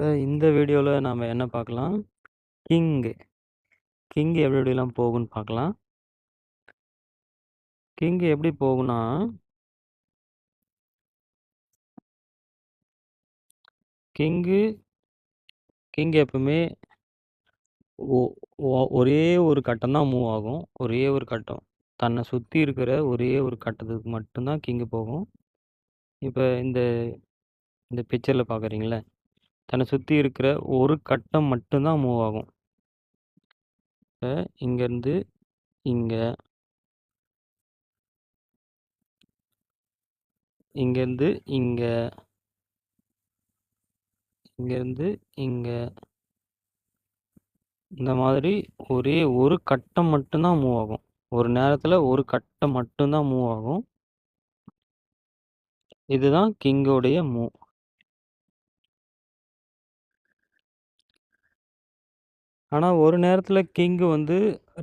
இப்போ இந்த வீடியோவில் நாம் என்ன பார்க்கலாம் கிங்கு. கிங் எப்படி எப்படிலாம் போகும்னு பார்க்கலாம் கிங்கு எப்படி போகும்னா கிங்கு கிங் எப்பவுமே ஒரே ஒரு கட்டம் தான் மூவ் ஆகும். ஒரே ஒரு கட்டம். தன்னை சுற்றி இருக்கிற ஒரே ஒரு கட்டத்துக்கு மட்டும்தான் கிங்கு போகும். இப்போ இந்த இந்த பிக்சரில் பார்க்குறீங்களே தன்னை சுற்றி இருக்கிற ஒரு கட்டம் மட்டும்தான் மூவ் ஆகும். இப்போ இங்கேருந்து இங்கே இங்கேருந்து இங்கே இங்கேருந்து இங்கே இந்த மாதிரி ஒரே ஒரு கட்டம் மட்டும்தான் மூவ் ஆகும். ஒரு நேரத்தில் ஒரு கட்டம் மட்டும்தான் மூவ் ஆகும். இதுதான் கிங்கோடைய மூவ் ஆனால் ஒரு நேரத்தில் கிங்கு வந்து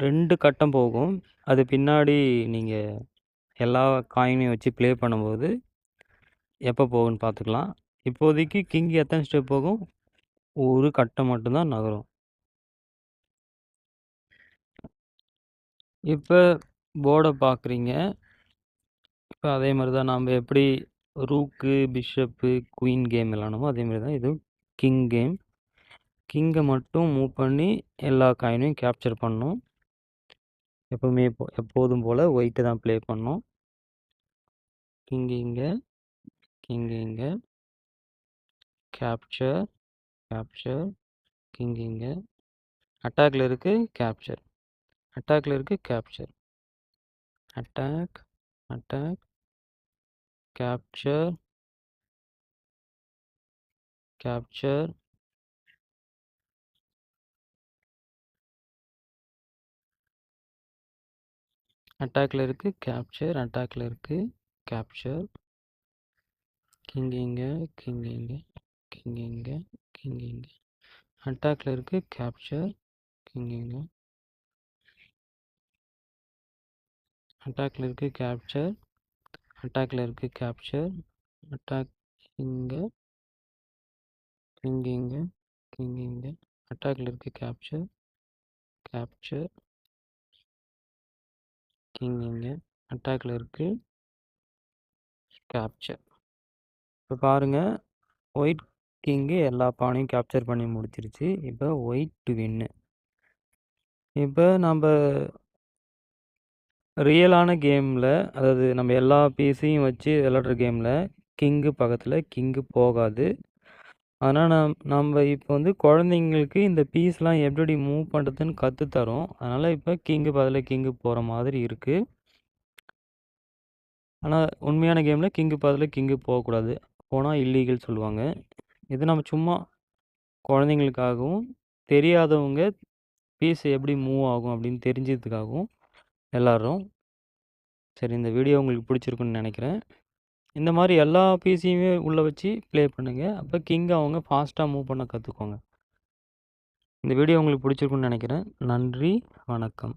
ரெண்டு கட்டம் போகும். அது பின்னாடி நீங்கள் எல்லா காயினையும் வச்சு ப்ளே பண்ணும்போது எப்போ போகும்னு பார்த்துக்கலாம் இப்போதைக்கு கிங் எத்தனை ஸ்டெப் போகும்? ஒரு கட்டம் மட்டும்தான் நகரும். இப்போ போர்டை பார்க்குறீங்க இப்போ அதே மாதிரி தான் நாம் எப்படி ரூக்கு பிஷப்பு குயின் கேம் விளாடணுமோ அதே மாதிரி தான் இது கிங் கேம் கிங்கை மட்டும் மூவ் பண்ணி எல்லா காயினையும் கேப்சர் பண்ணோம். எப்போவுமே எப்போதும் போல் ஒயிட்டை தான் ப்ளே பண்ணோம். கிங் இங்கே கிங் இங்கே. கேப்சர் கேப்சர் கிங் இங்கே. அட்டாக்ல இருக்கு கேப்சர் அட்டாக்ல இருக்கு capture attack attack capture capture அட்டாக்ல இருக்கு. கேப்சர் அட்டாக்ல இருக்கு. கேப்சர் கிங் இங்க கிங் இங்க கிங் இங்க கிங் இங்க. அட்டாக்ல இருக்கு. கேப்சர் கிங் இங்க. அட்டாக்ல இருக்கு. கேப்சர் அட்டாக்ல இருக்கு. கேப்சர் அட்டாக் இங்க. கிங் இங்க கிங் இங்க. அட்டாக்ல இருக்கு. கேப்சர் கேப்சர் கிங் இங்கே அட்டாக்ல இருக்கு. கேப்சர். இப்போ பாருங்க. ஒயிட் கிங்கு எல்லா பானையும் கேப்சர் பண்ணி முடிச்சிருச்சு. இப்போ ஒயிட் வின்னு. இப்போ நம்ம ரியலான கேமில் அதாவது நம்ம எல்லா பீஸையும் வச்சு விளாட்ற கேமில் கிங்கு பக்கத்தில் கிங்கு போகாது. அதனால் நம் நம்ம இப்போ வந்து குழந்தைங்களுக்கு இந்த பீஸ்லாம் எப்படி மூவ் பண்ணுறதுன்னு கற்றுத்தரோம் அதனால் இப்போ கிங்கு பதில் கிங்கு போகிற மாதிரி இருக்குது ஆனால் உண்மையான கேமில் கிங்கு பதில் கிங்கு போகக்கூடாது. போனால் இல்லீகல் சொல்லுவாங்க. இது நம்ம சும்மா குழந்தைங்களுக்காகவும் தெரியாதவங்க பீஸ் எப்படி மூவ் ஆகும் அப்படின்னு தெரிஞ்சதுக்காகவும் எல்லாரும் சரி இந்த வீடியோ உங்களுக்கு பிடிச்சிருக்குன்னு நினைக்கிறேன். இந்த மாதிரி எல்லா பீஸையுமே உள்ளே வச்சு ப்ளே பண்ணுங்கள் அப்போ கிங் அவங்க ஃபாஸ்ட்டாக மூவ் பண்ண கற்றுக்கோங்க இந்த வீடியோ உங்களுக்கு பிடிச்சிருக்குன்னு நினைக்கிறேன். நன்றி. வணக்கம்.